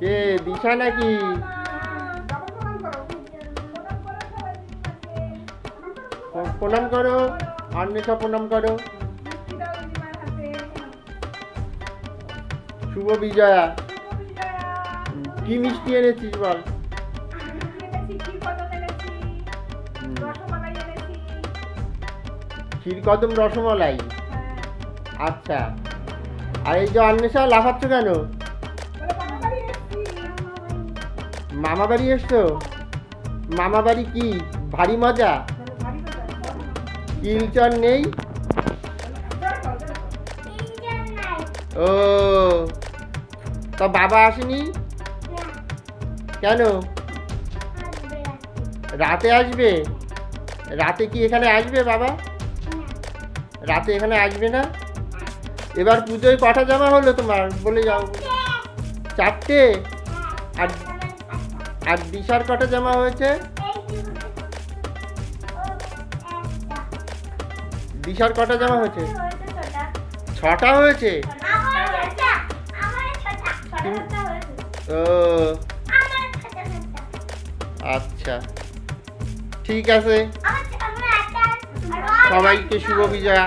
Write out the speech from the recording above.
কে, দিশা নাকি? প্রণাম করো অন্বেষা প্রণাম করো। শুভ বিজয়া। কি মিষ্টি এনেছিস বল? ক্ষীর কদম রসমালাই। আচ্ছা। আর এই যে অন্বেষা লাফাচ্ছ কেন? মামা বাড়ি এসছো? মামা বাড়ি কি? ভারী মজা? কিলচর নেই? ও, তা বাবা আসেনি? কেন? রাতে আসবে? রাতে কি এখানে আসবে বাবা? রাতে এখানে আসবে না? এবার পুজোয় কটা জামা হলো তোমার? বলে যাও। চারটে? আর আর দিশার কটা জামা হয়েছে? দিশার কটা জামা হয়েছে? ছটা হয়েছে? ও। আচ্ছা। ঠিক আছে। সবাইকে শুভ বিজয়া।